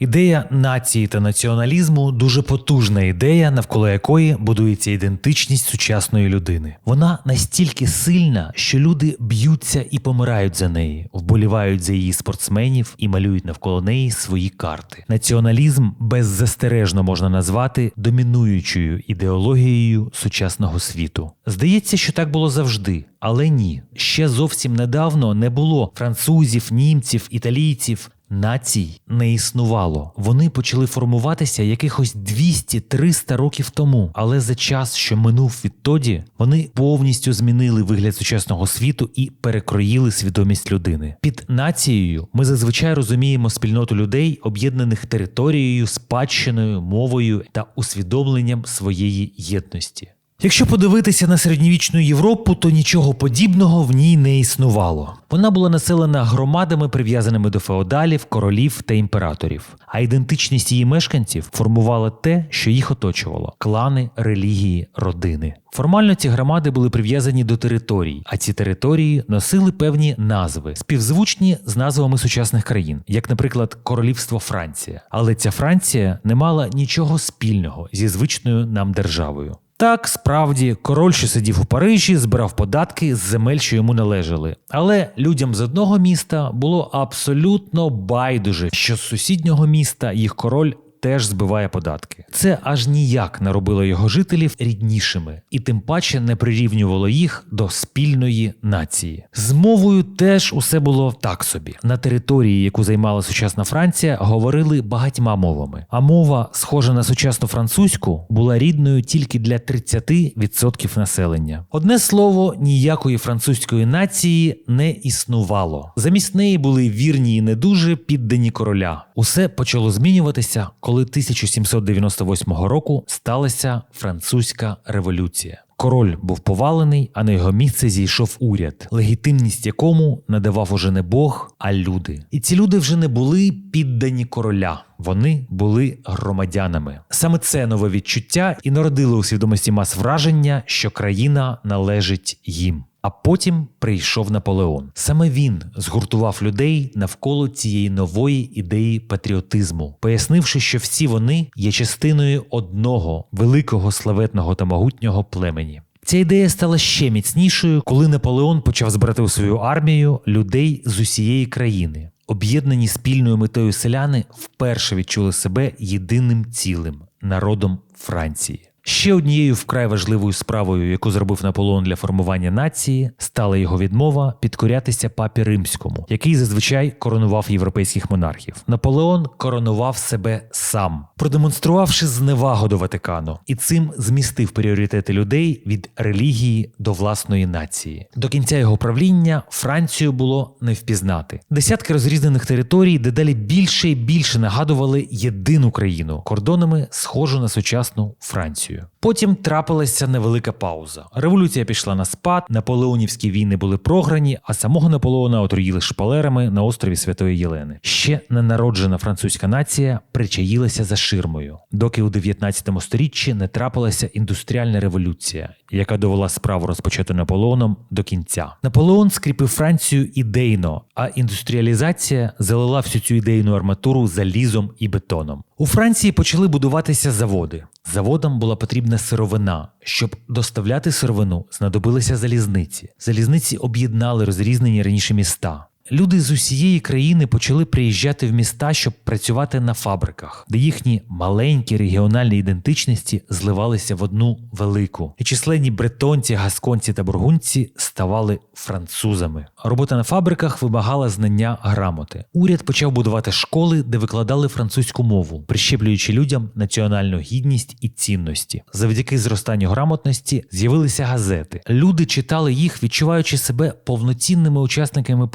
Ідея нації та націоналізму дуже потужна ідея, навколо якої будується ідентичність сучасної людини. Вона настільки сильна, що люди б'ються і помирають за неї, вболівають за її спортсменів і малюють навколо неї свої карти. Націоналізм беззастережно можна назвати домінуючою ідеологією сучасного світу. Здається, що так було завжди. Але ні, ще зовсім недавно не було французів, німців, італійців. Націй не існувало. Вони почали формуватися якихось 200-300 років тому. Але за час, що минув відтоді, вони повністю змінили вигляд сучасного світу і перекроїли свідомість людини. Під нацією ми зазвичай розуміємо спільноту людей, об'єднаних територією, спадщиною, мовою та усвідомленням своєї єдності. Якщо подивитися на середньовічну Європу, то нічого подібного в ній не існувало. Вона була населена громадами, прив'язаними до феодалів, королів та імператорів. А ідентичність її мешканців формувала те, що їх оточувало: клани, релігії, родини. Формально ці громади були прив'язані до територій, а ці території носили певні назви, співзвучні з назвами сучасних країн, як, наприклад, Королівство Франція. Але ця Франція не мала нічого спільного зі звичною нам державою. Так, справді, король, що сидів у Парижі, збирав податки з земель, що йому належали. Але людям з одного міста було абсолютно байдуже, що з сусіднього міста їх король. Теж збиває податки. Це аж ніяк не робило його жителів ріднішими, і тим паче не прирівнювало їх до спільної нації. З мовою теж усе було так собі. На території, яку займала сучасна Франція, говорили багатьма мовами. А мова, схожа на сучасну французьку, була рідною тільки для 30% населення. Одне слово, ніякої французької нації не існувало. Замість неї були вірні і не дуже піддані короля. Усе почало змінюватися, коли 1798 року сталася французька революція. Король був повалений, а на його місце зійшов уряд, легітимність якому надавав уже не Бог, а люди. І ці люди вже не були піддані короля. Вони були громадянами. Саме це нове відчуття і народило у свідомості мас враження, що країна належить їм. А потім прийшов Наполеон. Саме він згуртував людей навколо цієї нової ідеї патріотизму, пояснивши, що всі вони є частиною одного великого славетного та могутнього племені. Ця ідея стала ще міцнішою, коли Наполеон почав збирати у свою армію людей з усієї країни. Об'єднані спільною метою селяни вперше відчули себе єдиним цілим народом Франції. Ще однією вкрай важливою справою, яку зробив Наполеон для формування нації, стала його відмова підкорятися папі римському, який зазвичай коронував європейських монархів. Наполеон коронував себе сам, продемонструвавши зневагу до Ватикану, і цим змістив пріоритети людей від релігії до власної нації. До кінця його правління Францію було не впізнати. Десятки розрізнених територій дедалі більше і більше нагадували єдину країну кордонами, схожу на сучасну Францію. Потім трапилася невелика пауза. Революція пішла на спад, наполеонівські війни були програні, а самого Наполеона отруїли шпалерами на острові Святої Єлени. Ще ненароджена французька нація причаїлася за ширмою, доки у 19 сторіччі не трапилася індустріальна революція, яка довела справу розпочату Наполеоном до кінця. Наполеон скріпив Францію ідейно, а індустріалізація залила всю цю ідейну арматуру залізом і бетоном. У Франції почали будуватися заводи. Заводам була потрібна сировина. Щоб доставляти сировину, знадобилися залізниці. Залізниці об'єднали розрізнені раніше міста. Люди з усієї країни почали приїжджати в міста, щоб працювати на фабриках, де їхні маленькі регіональні ідентичності зливалися в одну велику. І численні бретонці, гасконці та бургунці ставали французами. Робота на фабриках вимагала знання грамоти. Уряд почав будувати школи, де викладали французьку мову, прищеплюючи людям національну гідність і цінності. Завдяки зростанню грамотності з'явилися газети. Люди читали їх, відчуваючи себе повноцінними учасниками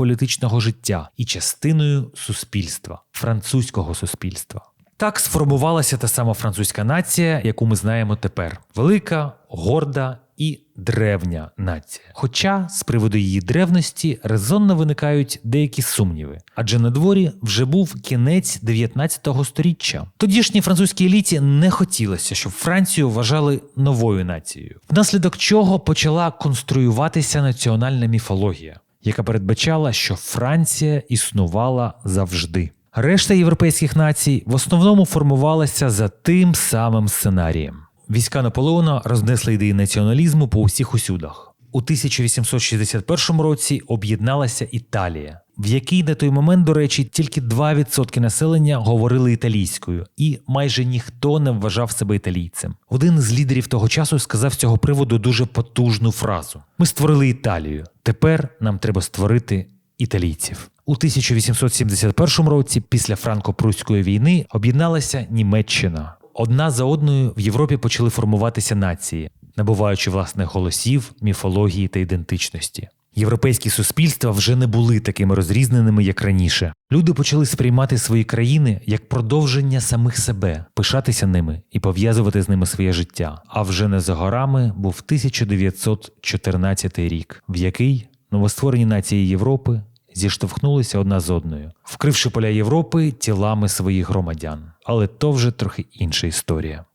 політичного життя і частиною суспільства, французького суспільства. Так сформувалася та сама французька нація, яку ми знаємо тепер: велика, горда і древня нація. Хоча з приводу її древності резонно виникають деякі сумніви, адже на дворі вже був кінець 19 століття. Тодішній французькій еліті не хотілося, щоб Францію вважали новою нацією, внаслідок чого почала конструюватися національна міфологія яка передбачала, що Франція існувала завжди. Решта європейських націй в основному формувалася за тим самим сценарієм. Війська Наполеона рознесли ідеї націоналізму по усіх усюдах. У 1861 році об'єдналася Італія, в якій на той момент, до речі, тільки 2% населення говорили італійською, і майже ніхто не вважав себе італійцем. Один з лідерів того часу сказав з цього приводу дуже потужну фразу: Ми створили Італію. Тепер нам треба створити італійців. У 1871 році, після франко-прусської війни, об'єдналася Німеччина. Одна за одною в Європі почали формуватися нації, набуваючи власних голосів, міфології та ідентичності. Європейські суспільства вже не були такими розрізненими, як раніше. Люди почали сприймати свої країни як продовження самих себе, пишатися ними і пов'язувати з ними своє життя. А вже не за горами був 1914 рік, в який новостворені нації Європи зіштовхнулися одна з одною, вкривши поля Європи тілами своїх громадян. Але то вже трохи інша історія.